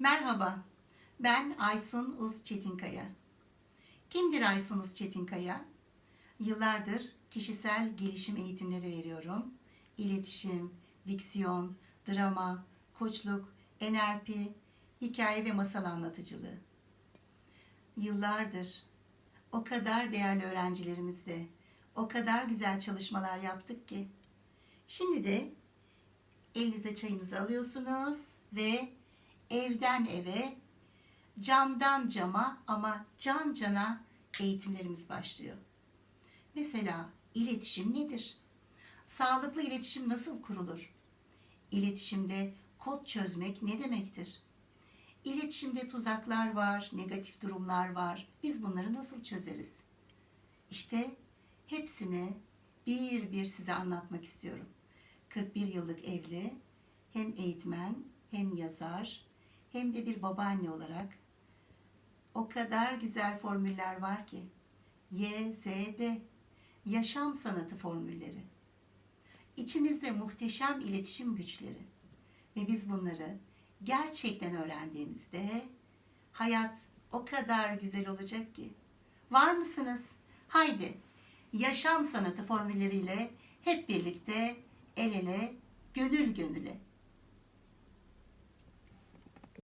Merhaba, ben Aysun Uz Çetinkaya. Kimdir Aysun Uz Çetinkaya? Yıllardır kişisel gelişim eğitimleri veriyorum. İletişim, diksiyon, drama, koçluk, NLP, hikaye ve masal anlatıcılığı. Yıllardır o kadar değerli öğrencilerimizle o kadar güzel çalışmalar yaptık ki şimdi de elinize çayınızı alıyorsunuz ve evden eve, camdan cama ama can cana eğitimlerimiz başlıyor. Mesela iletişim nedir? Sağlıklı iletişim nasıl kurulur? İletişimde kod çözmek ne demektir? İletişimde tuzaklar var, negatif durumlar var. Biz bunları nasıl çözeriz? İşte hepsini bir bir size anlatmak istiyorum. 41 yıllık evli, hem eğitmen, hem yazar, hem de bir babaanne olarak o kadar güzel formüller var ki. Y, Z, D, yaşam sanatı formülleri. İçimizde muhteşem iletişim güçleri. Ve biz bunları gerçekten öğrendiğimizde hayat o kadar güzel olacak ki. Var mısınız? Haydi yaşam sanatı formülleriyle hep birlikte el ele, gönül gönüle